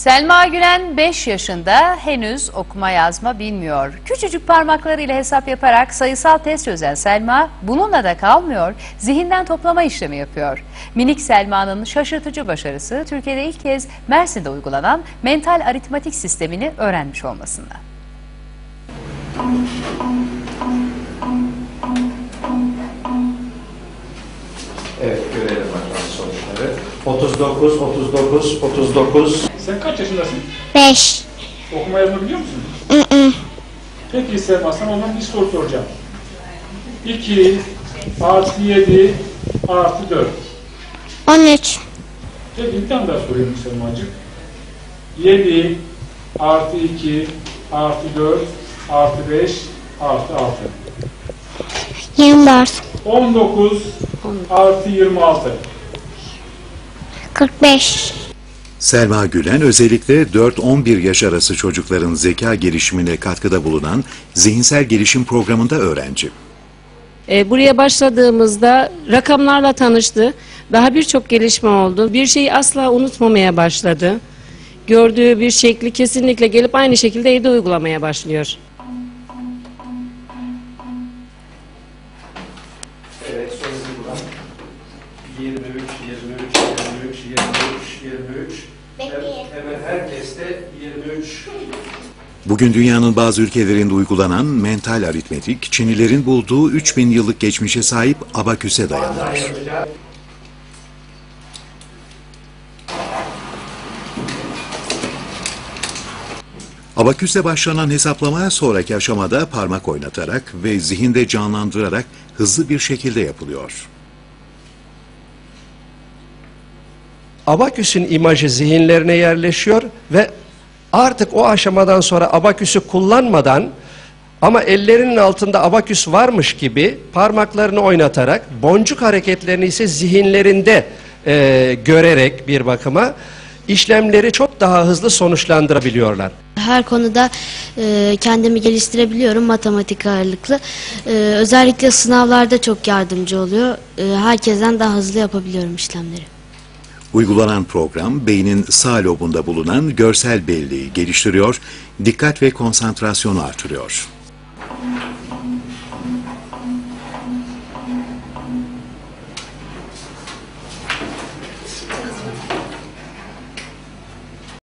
Selma Gülen 5 yaşında henüz okuma yazma bilmiyor. Küçücük parmaklarıyla hesap yaparak sayısal test çözen Selma bununla da kalmıyor, zihinden toplama işlemi yapıyor. Minik Selma'nın şaşırtıcı başarısı Türkiye'de ilk kez Mersin'de uygulanan mental aritmatik sistemini öğrenmiş olmasında. Evet görelim bakalım sonuçları. 39, 39, 39. Sen kaç yaşındasın? 5. Okuma yazma biliyor musun? Peki Selma sana o zaman bir soru soracağım. 2 artı 7 artı 4. 13. Peki bir tane daha sorayım Selma'cığım. 7 artı 2 artı 4 artı 5 artı 6. 24. 19 artı 26. 45. Selma Gülen özellikle 4-11 yaş arası çocukların zeka gelişimine katkıda bulunan zihinsel gelişim programında öğrenci. E, buraya başladığımızda rakamlarla tanıştı. Daha birçok gelişme oldu. Bir şeyi asla unutmamaya başladı. Gördüğü bir şekli kesinlikle gelip aynı şekilde evde uygulamaya başlıyor. Evet sonucu buradan. 23, 23, 23, 23, 23. Bekleyin. Hemen herkes de 23. Bugün dünyanın bazı ülkelerinde uygulanan mental aritmetik, Çinlilerin bulduğu 3000 yıllık geçmişe sahip abaküse dayanır. Abaküsle başlanan hesaplama sonraki aşamada parmak oynatarak ve zihinde canlandırarak hızlı bir şekilde yapılıyor. Abaküsün imajı zihinlerine yerleşiyor ve artık o aşamadan sonra abaküsü kullanmadan ama ellerinin altında abaküs varmış gibi parmaklarını oynatarak boncuk hareketlerini ise zihinlerinde e, görerek bir bakıma işlemleri çok daha hızlı sonuçlandırabiliyorlar. Her konuda e, kendimi geliştirebiliyorum matematik ağırlıklı. E, özellikle sınavlarda çok yardımcı oluyor. E, herkesten daha hızlı yapabiliyorum işlemleri. Uygulanan program beynin sağ lobunda bulunan görsel belleği geliştiriyor, dikkat ve konsantrasyonu artırıyor.